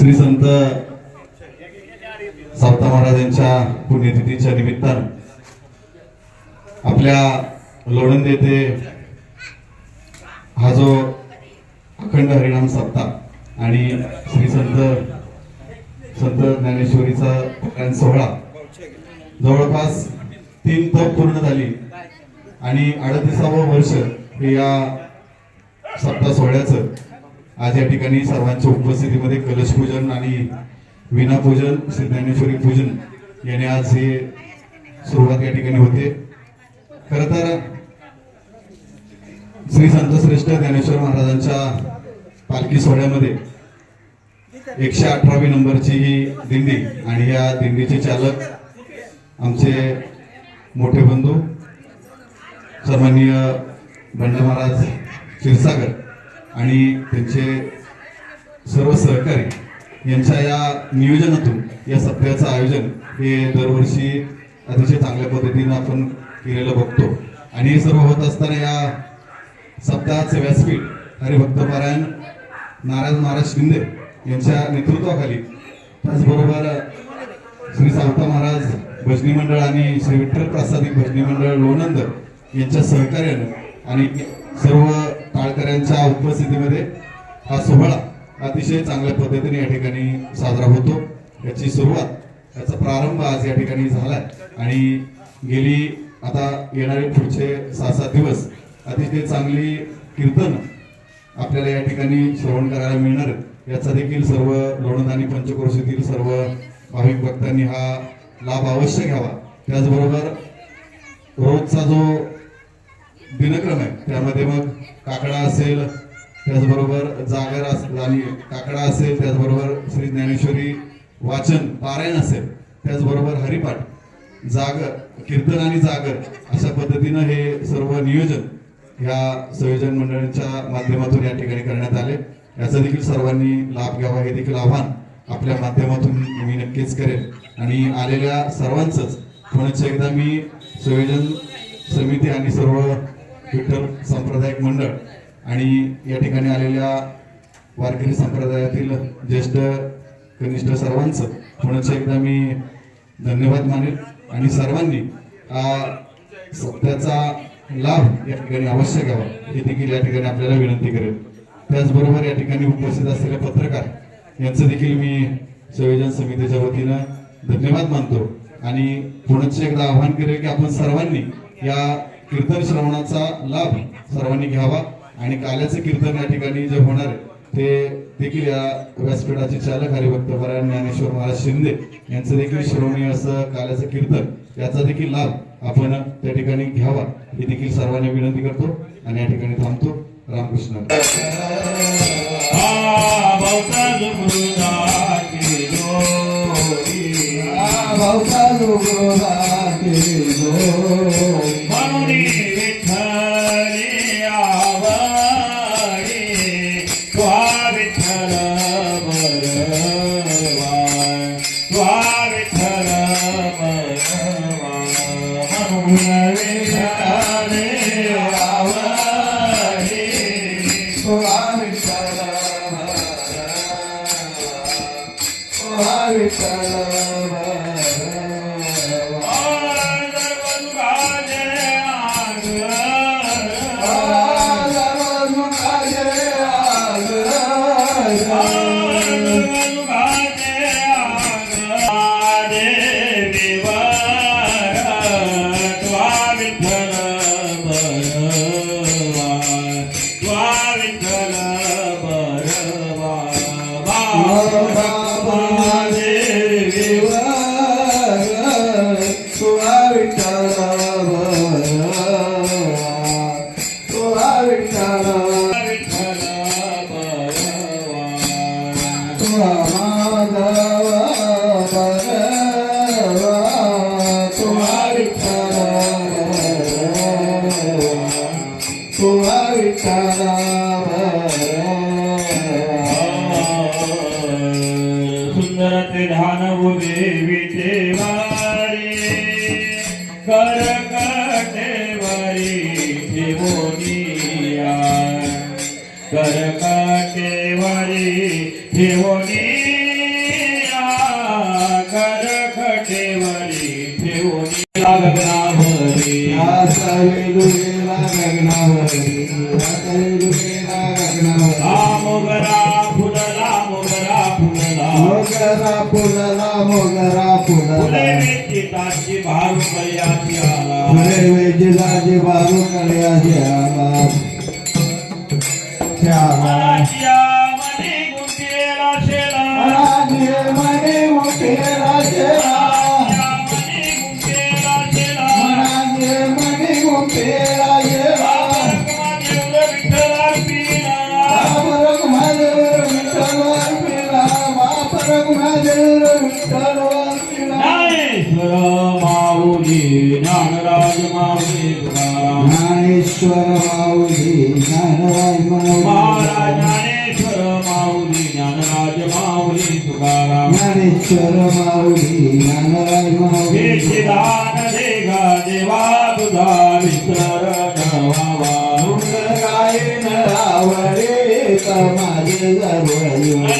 श्री संत सप्ता महाराजांच्या पुण्यतिथीच्या निमित्तानं आपल्या लोणंद येथे हा जो अखंड हरिणाम सप्ताह आणि श्री संत संत ज्ञानेश्वरीचा सोहळा जवळपास तीन तप पूर्ण झाली आणि अडतीसावं वर्ष हे या सप्ताह सोहळ्याचं आज या ठिकाणी सर्वांच्या उपस्थितीमध्ये कलश पूजन आणि विनापूजन श्री ज्ञानेश्वरी पूजन याने आज हे सुरुवात या ठिकाणी होते. खर तर श्री संतश्रेष्ठ ज्ञानेश्वर महाराजांच्या पालखी सोहळ्यामध्ये एकशे अठरावी नंबरची ही दिंडी आणि या दिंडीचे चालक आमचे मोठे बंधू सन्माननीय बंड महाराज क्षीरसागर आणि त्यांचे सर्व सहकारी यांच्या या नियोजनातून या सप्ताहाचं आयोजन हे दरवर्षी अतिशय चांगल्या पद्धतीनं आपण केलेलं बघतो. आणि हे सर्व होत असताना या सप्ताहाचे व्यासपीठ हरिभक्तपारायण नारायण महाराज शिंदे यांच्या नेतृत्वाखाली त्याचबरोबर श्री सावता महाराज भजनी मंडळ आणि श्री विठ्ठल प्रासादिक भजनी मंडळ लोणंद यांच्या सहकार्यानं आणि सर्व टाळकऱ्यांच्या उपस्थितीमध्ये हा सोहळा अतिशय चांगल्या पद्धतीने या ठिकाणी साजरा होतो. याची सुरुवात याचा प्रारंभ आज या ठिकाणी झालाय. आणि गेली आता येणारे पुढचे सहा सात दिवस अतिशय चांगली कीर्तन आपल्याला या ठिकाणी श्रवण करायला मिळणार याचा देखील सर्व लोणंद आणि पंचक्रोशीतील सर्व भाविक भक्तांनी हा लाभ अवश्य घ्यावा. त्याचबरोबर रोजचा जो दिनक्रम आहे. त्यामध्ये मग काकडा असेल त्याचबरोबर जागर असेल आणि काकडा असेल त्याचबरोबर श्री ज्ञानेश्वरी वाचन पारायण असेल त्याचबरोबर हरिपाठ जागर कीर्तन आणि जागर अशा पद्धतीनं हे सर्व नियोजन ह्या संयोजन मंडळाच्या माध्यमातून या ठिकाणी करण्यात आले. याचा देखील सर्वांनी लाभ घ्यावा हे देखील आव्हान आपल्या माध्यमातून मी नक्कीच करेन. आणि आलेल्या सर्वांचंच पुन्हा एकदा मी संयोजन समिती आणि सर्व विठ्ठल सांप्रदायिक मंडळ आणि या ठिकाणी आलेल्या वारकरी संप्रदायातील ज्येष्ठ कनिष्ठ सर्वांचं म्हणून एकदा मी धन्यवाद मानेल आणि सर्वांनी हा सत्याचा लाभ या ठिकाणी अवश्य घ्यावा. हे देखील या ठिकाणी आपल्याला विनंती करेल. त्याचबरोबर या ठिकाणी उपस्थित असलेले पत्रकार यांचं देखील मी संयोजन समितीच्या वतीनं धन्यवाद मानतो. आणि पुन्हा एकदा आवाहन करेल की आपण सर्वांनी या कीर्तन श्रवणाचा लाभ सर्वांनी घ्यावा. आणि काल्याचं कीर्तन या ठिकाणी जे होणार आहे ते देखील या व्यासपीठाचे चालक हरिभक्त परायण ज्ञानेश्वर महाराज शिंदे यांचं देखील श्रवणीय असं काल्याचं कीर्तन याचा देखील लाभ आपण त्या ठिकाणी घ्यावा ही देखील सर्वांनी विनंती करतो आणि या ठिकाणी थांबतो. रामकृष्ण. सुंदर करत ध्यान उभे विठेवारी कर काटेवारी ठेवोनिया कर काटेवारी ठेवोनिया कर काटेवारी ठेवोनी लग्नावरी आसावे दुहेला लग्नावरी आसावे दुहेला लग्नावरी आमोगरा फुलरा फुलला मोगरा फुलरा ताजी फुले वेची बारू आला. श्यामा ज्ञानराज माऊली तुकाराम ज्ञानेश्वर माऊली ज्ञानराज माऊली दान देगा देवा तुझा विस्तार नवावा काय नरावरे समाज जवळ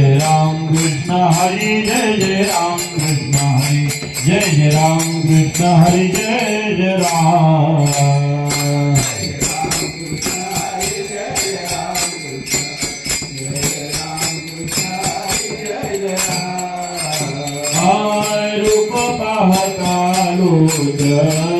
Jai Ram Krishna Hari Jai Jai Ram Krishna Hari Jai Jai Ram Krishna Hari Jai Jai Ram Hare Rupa Pahakalu Jai